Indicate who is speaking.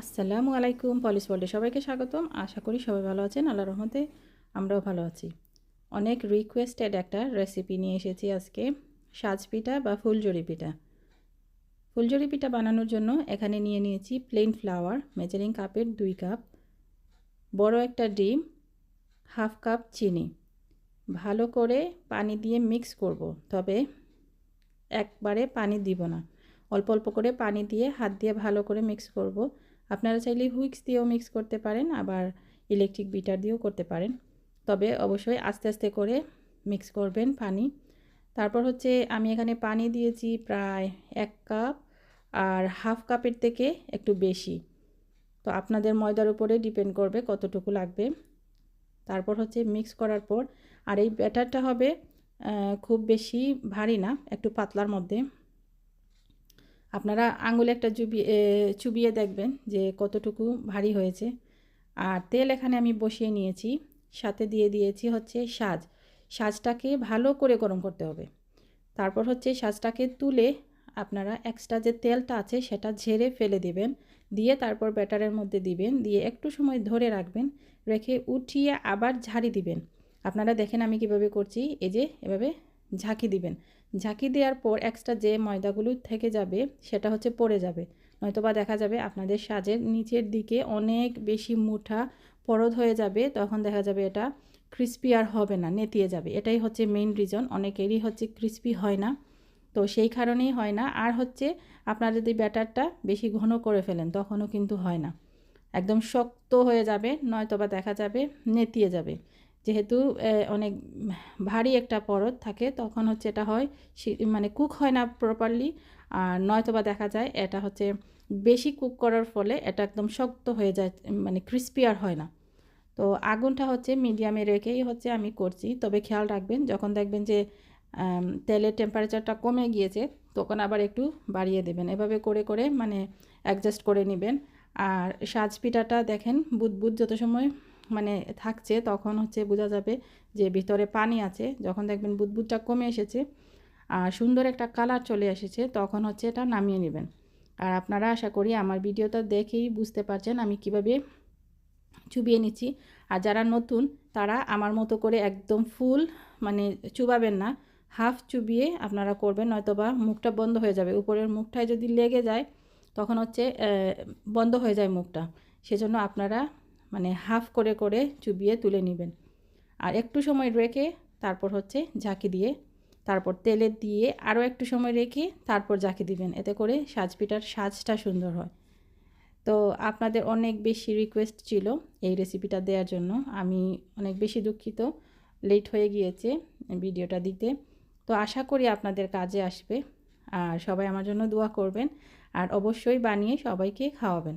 Speaker 1: আসসালামু আলাইকুম পলিশ ওয়ার্ল্ডে সবাইকে স্বাগতম। আশা করি সবাই ভালো আছেন আল্লাহ রহমতে আমরাও ভালো আছি। অনেক রিকোয়েস্টেড একটা রেসিপি নিয়ে এসেছি আজকে, সাজ পিঠা বা ফুলজড়ি পিঠা। ফুলজড়ি পিঠা বানানোর জন্য এখানে নিয়ে নিয়েছি প্লেন ফ্লাওয়ার মেজারিং কাপের দুই কাপ বড় একটা ডিম হাফ কাপ চিনি। ভালো করে পানি দিয়ে মিক্স করব, তবে একবারে পানি দিব না। অল্প অল্প করে পানি দিয়ে হাত দিয়ে ভালো করে মিক্স করব। আপনারা চাইলে হুইক্স দিয়েও মিক্স করতে পারেন, আবার ইলেকট্রিক বিটার দিয়েও করতে পারেন। তবে অবশ্যই আস্তে আস্তে করে মিক্স করবেন পানি। তারপর হচ্ছে আমি এখানে পানি দিয়েছি প্রায় এক কাপ আর হাফ কাপের থেকে একটু বেশি। তো আপনাদের ময়দার উপরে ডিপেন্ড করবে কতটুকু লাগবে। তারপর হচ্ছে মিক্স করার পর, আর এই ব্যাটারটা হবে খুব বেশি ভারী না, একটু পাতলার মধ্যে। আপনারা আঙুলে একটা চুবিয়ে চুবিয়ে দেখবেন যে কতটুকু ভারী হয়েছে। আর তেল এখানে আমি বসিয়ে নিয়েছি। সাথে দিয়ে দিয়েছি হচ্ছে সাজ। সাজটাকে ভালো করে গরম করতে হবে। তারপর হচ্ছে সাজটাকে তুলে আপনারা এক্সট্রা যে তেলটা আছে সেটা ঝেড়ে ফেলে দিবেন। দিয়ে তারপর ব্যাটারের মধ্যে দিবেন। দিয়ে একটু সময় ধরে রাখবেন। রেখে উঠিয়ে আবার ঝাড়ি দিবেন। আপনারা দেখেন আমি কীভাবে করছি। এই যে এভাবে ঝাঁকি দিবেন। ঝাঁকি দেওয়ার পর এক্সট্রা যে ময়দাগুলো থেকে যাবে, সেটা হচ্ছে পড়ে যাবে। নয়তোবা দেখা যাবে আপনাদের সাজের নিচের দিকে অনেক বেশি মুঠা পরদ হয়ে যাবে, তখন দেখা যাবে এটা ক্রিস্পি আর হবে না, নেতিয়ে যাবে। এটাই হচ্ছে মেইন রিজন অনেকেরই হচ্ছে ক্রিস্পি হয় না। তো সেই কারণেই হয় না। আর হচ্ছে আপনারা যদি ব্যাটারটা বেশি ঘন করে ফেলেন, তখনও কিন্তু হয় না। একদম শক্ত হয়ে যাবে, নয়তোবা দেখা যাবে নেতিয়ে যাবে। যেহেতু অনেক ভারী একটা পরত থাকে, তখন হচ্ছে এটা হয় মানে কুক হয় না প্রপারলি আর নয়তোবা দেখা যায় এটা হচ্ছে বেশি কুক করার ফলে এটা একদম শক্ত হয়ে যায় মানে ক্রিস্পি আর হয় না। তো আগুনটা হচ্ছে মিডিয়ামে রেখেই হচ্ছে আমি করছি। তবে খেয়াল রাখবেন, যখন দেখবেন যে তেলের টেম্পারেচারটা কমে গিয়েছে, তখন আবার একটু বাড়িয়ে দেবেন। এভাবে করে করে মানে অ্যাডজাস্ট করে নেবেন। আর সাজ পিঠাটা দেখেন, বুদবুদ যত সময় মানে থাকছে, তখন হচ্ছে বোঝা যাবে যে ভিতরে পানি আছে। যখন দেখবেন বুদবুদটা কমে এসেছে আর সুন্দর একটা কালার চলে এসেছে, তখন হচ্ছে এটা নামিয়ে নেবেন। আর আপনারা আশা করি আমার ভিডিওটা দেখেই বুঝতে পারছেন আমি কীভাবে চুবিয়ে নিচ্ছি। আর যারা নতুন, তারা আমার মতো করে একদম ফুল মানে চুবাবেন না, হাফ চুবিয়ে আপনারা করবেন নয়তো বা মুখটা বন্ধ হয়ে যাবে। উপরের মুখটায় যদি লেগে যায়, তখন হচ্ছে বন্ধ হয়ে যায় মুখটা। সেজন্য আপনারা মানে হাফ করে করে চুবিয়ে তুলে নেবেন। আর একটু সময় রেখে তারপর হচ্ছে ঝাঁকি দিয়ে, তারপর তেলে দিয়ে আরও একটু সময় রেখে তারপর ঝাঁকি দিবেন। এতে করে সাজ পিঠার সাজটা সুন্দর হয়। তো আপনাদের অনেক বেশি রিকোয়েস্ট ছিল এই রেসিপিটা দেওয়ার জন্য। আমি অনেক বেশি দুঃখিত। লেট হয়ে গিয়েছে ভিডিওটা দিতে। তো আশা করি আপনাদের কাজে আসবে। আর সবাই আমার জন্য দোয়া করবেন। আর অবশ্যই বানিয়ে সবাইকে খাওয়াবেন।